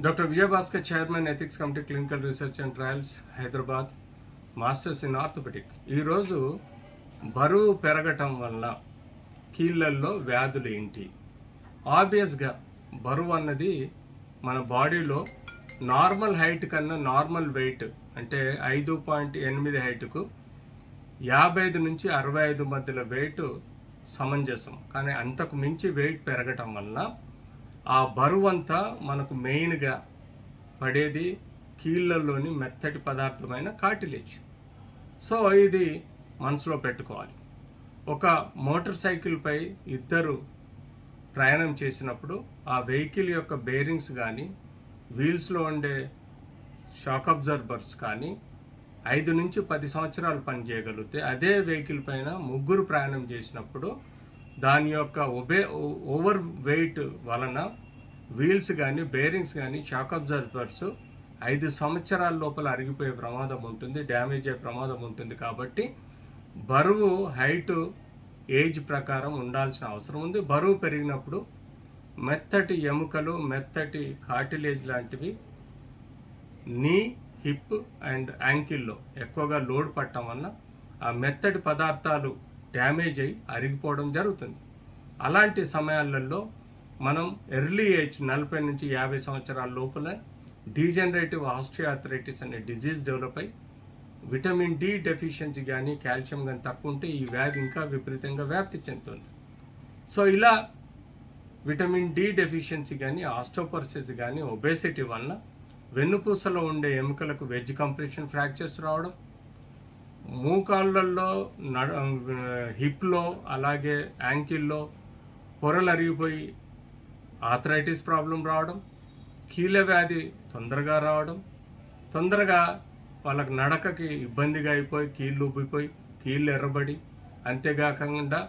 Doctor Vijayabhaskar chairman ethics committee clinical research and trials Hyderabad masters in orthopaedic ఈరోజు బరువు పెరగటం వల్ల కీళ్ళల్లో వ్యాధులు ఏంటి? ఆబ్వియస్గా బరువు అన్నది మన బాడీలో నార్మల్ హైట్ కన్నా నార్మల్ వెయిట్ అంటే ఐదు పాయింట్ ఎనిమిది హైట్కు యాభై ఐదు నుంచి అరవై ఐదు మధ్యలో వెయిట్ సమంజసం. కానీ అంతకు మించి వెయిట్ పెరగటం వల్ల ఆ బరువంతా మనకు మెయిన్గా పడేది కీళ్ళల్లోని మెత్తటి పదార్థమైన కాటిలేజ్ సో ఇది మనసులో పెట్టుకోవాలి. ఒక మోటార్ సైకిల్పై ఇద్దరు ప్రయాణం చేసినప్పుడు ఆ వెహికల్ యొక్క బేరింగ్స్ కానీ వీల్స్లో ఉండే షాక్ అబ్జర్బర్స్ కానీ ఐదు నుంచి పది సంవత్సరాలు పనిచేయగలిగితే అదే వెహికల్ పైన ముగ్గురు ప్రయాణం చేసినప్పుడు దాని యొక్క ఒబే ఓవర్ వెయిట్ వలన వీల్స్ కానీ బేరింగ్స్ కానీ షాక్ అబ్జర్వర్స్ ఐదు సంవత్సరాల లోపల అరిగిపోయే ప్రమాదం ఉంటుంది డ్యామేజ్ అయ్యే ప్రమాదం ఉంటుంది కాబట్టి బరువు హైటు ఏజ్ ప్రకారం ఉండాల్సిన అవసరం ఉంది. బరువు పెరిగినప్పుడు మెత్తటి ఎముకలు మెత్తటి కార్టిలేజ్ లాంటివి నీ హిప్ అండ్ యాంకిల్లో ఎక్కువగా లోడ్ పట్టడం వల్ల ఆ మెత్తటి పదార్థాలు డ్యామేజ్ అయ్యి అరిగిపోవడం జరుగుతుంది. అలాంటి సమయాలలో మనం ఎర్లీ ఏజ్ నలభై నుంచి యాభై సంవత్సరాల లోపల డీజనరేటివ్ ఆస్ట్రియాథరైటిస్ అనే డిజీజ్ డెవలప్ అయ్యి విటమిన్ డి డెఫిషియన్సీ కానీ కాల్షియం కానీ తక్కువ ఉంటే ఈ వ్యాధి ఇంకా విపరీతంగా వ్యాప్తి చెందుతుంది. సో ఇలా విటమిన్ డి డెఫిషియన్సీ కానీ ఆస్టోపర్సిస్ కానీ ఒబేసిటీ వలన వెన్నుపూసలో ఉండే ఎముకలకు వెజ్ కంప్రెషన్ ఫ్రాక్చర్స్ రావడం మోకాళ్ళల్లో నడ హిప్లో అలాగే యాంకిల్లో పొరలు అరిగిపోయి ఆథరైటిస్ ప్రాబ్లం రావడం కీళ్ళ వ్యాధి తొందరగా రావడం తొందరగా వాళ్ళకి నడకకి ఇబ్బందిగా అయిపోయి కీళ్ళు ఉబ్బిపోయి కీళ్ళు ఎర్రబడి అంతేకాకుండా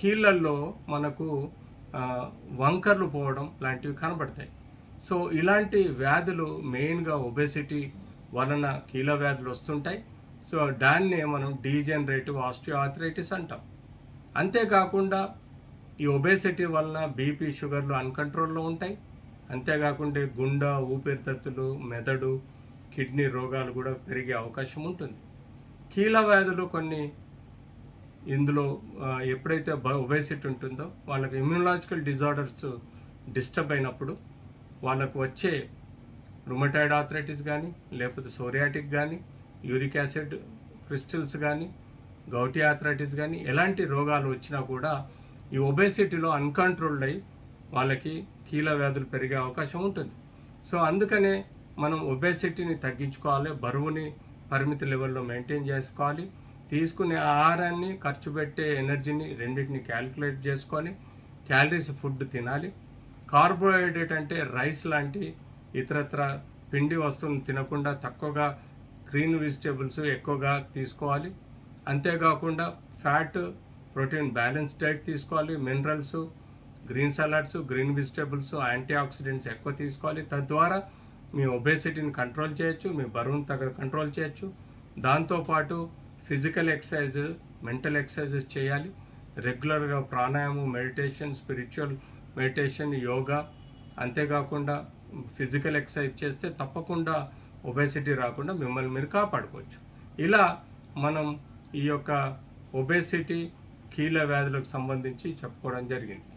కీళ్ళల్లో మనకు వంకర్లు పోవడం లాంటివి కనబడతాయి. సో ఇలాంటి వ్యాధులు మెయిన్గా ఒబెసిటీ వలన కీళ్ళ వ్యాధులు వస్తుంటాయి. సో దాన్నే మనం డీజనరేటివ్ ఆస్టియోఆథరైటిస్ అంటాం. అంతేకాకుండా ఈ ఒబేసిటీ వలన బీపీ షుగర్లు అన్కంట్రోల్లో ఉంటాయి. అంతేకాకుండా గుండె ఊపిరితిత్తులు మెదడు కిడ్నీ రోగాలు కూడా పెరిగే అవకాశం ఉంటుంది. కీల వ్యాధులు కొన్ని ఇందులో ఎప్పుడైతే ఒబేసిటీ ఉంటుందో వాళ్ళకి ఇమ్యూనలాజికల్ డిజార్డర్స్ డిస్టర్బ్ అయినప్పుడు వాళ్ళకు వచ్చే రుమటాయిడ్ ఆథరైటిస్ కానీ లేకపోతే సోరియాటిక్ కానీ యూరిక్ యాసిడ్ క్రిస్టల్స్ కానీ గౌటీ ఆథరైటిస్ కానీ ఎలాంటి రోగాలు వచ్చినా కూడా ఈ ఒబేసిటీలో అన్కంట్రోల్డ్ అయ్యి వాళ్ళకి కీల వ్యాధులు పెరిగే అవకాశం ఉంటుంది. సో అందుకనే మనం ఒబేసిటీని తగ్గించుకోవాలి బరువుని పరిమిత లెవెల్లో మెయింటైన్ చేసుకోవాలి తీసుకునే ఆహారాన్ని ఖర్చు పెట్టే ఎనర్జీని రెండింటిని క్యాలిక్యులేట్ చేసుకొని క్యాలరీస్ ఫుడ్ తినాలి. కార్బోహైడ్రేట్ అంటే రైస్ లాంటి ఇతరత్ర పిండి వస్తువులను తినకుండా తక్కువగా గ్రీన్ వెజిటేబుల్స్ ఎక్కువగా తీసుకోవాలి. అంతేకాకుండా ఫ్యాట్ ప్రోటీన్ బ్యాలెన్స్ డైట్ తీసుకోవాలి. Minerals green salads green vegetables antioxidants ఎక్కువ తీసుకోవాలి. తద్వారా మీ ఒబేసిటీని కంట్రోల్ చేయొచ్చు మీ బరువును తగ్గ కంట్రోల్ చేయొచ్చు. దాంతోపాటు ఫిజికల్ ఎక్సర్సైజ్ మెంటల్ ఎక్సర్సైజెస్ చేయాలి. రెగ్యులర్గా ప్రాణాయామం మెడిటేషన్ స్పిరిచువల్ మెడిటేషన్ యోగా అంతేకాకుండా ఫిజికల్ ఎక్సర్సైజ్ చేస్తే తప్పకుండా ఒబేసిటీ రాకుండా మిమ్మల్ని మీరు కాపాడుకోవచ్చు. ఇలా మనం ఈ యొక్క ఒబేసిటీ కీళ్ళ వ్యాధులకు సంబంధించి చెప్పుకోవడం జరిగింది.